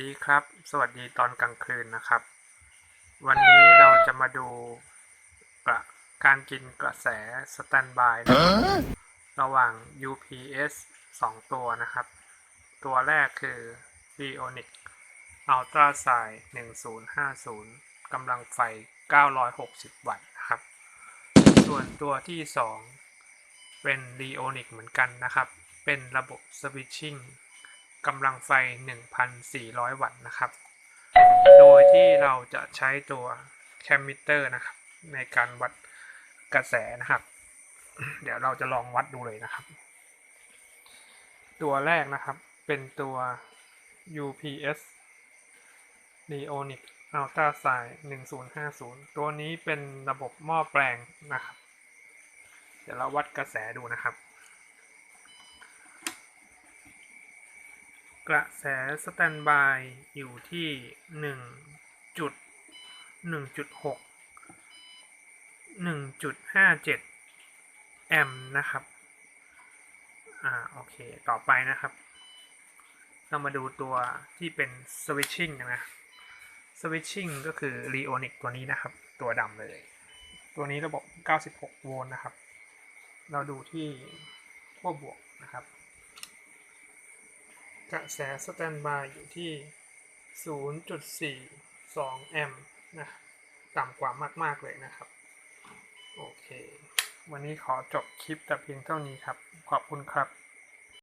ดีครับ สวัสดีตอนกลางคืนนะครับ วันนี้เราจะมาดูกระการกินกระแสสแตนบายนะครับระหว่าง UPS 2 ตัวนะครับ ตัวแรกคือ Bionic Ultra s i 1050 กำลังไฟ 960 วัตต์นะครับ ส่วนตัวที่ 2 เป็น Leonic เหมือนกันนะครับ เป็นระบบ Switching กำลังไฟ 1,400 วัตต์นะครับ โดยที่เราจะใช้ตัวแคมมิเตอร์นะครับ ในการวัดกระแสนะครับ เดี๋ยวเราจะลองวัดดูเลยนะครับ ตัวแรกนะครับเป็นตัว UPS Leonic Ultra s i 1050 ตัวนี้เป็นระบบหม้อแปลงนะครับ เดี๋ยวเราวัดกระแสดูนะครับ กระแสสแตนบายอยู่ที่หนึ่งจุดหนึ่งจุดหกหนึ่งจุดห้าเจ็ดแอมป์นะครับ อ่า โอเค ต่อไปนะครับ เรามาดูตัวที่เป็น switching นะ switching ก็คือ Leonic ตัวนี้นะครับ ตัวดำเลย ตัวนี้ระบบ 96 โวลต์นะครับ เราดูที่ขั้วบวกนะครับ กระแสสแตนบายอยู่ที่ 0.42 แอมป์นะต่ำกว่ามาก ๆ เลยนะครับ โอเค วันนี้ขอจบคลิปแต่เพียงเท่านี้ครับ ขอบคุณครับ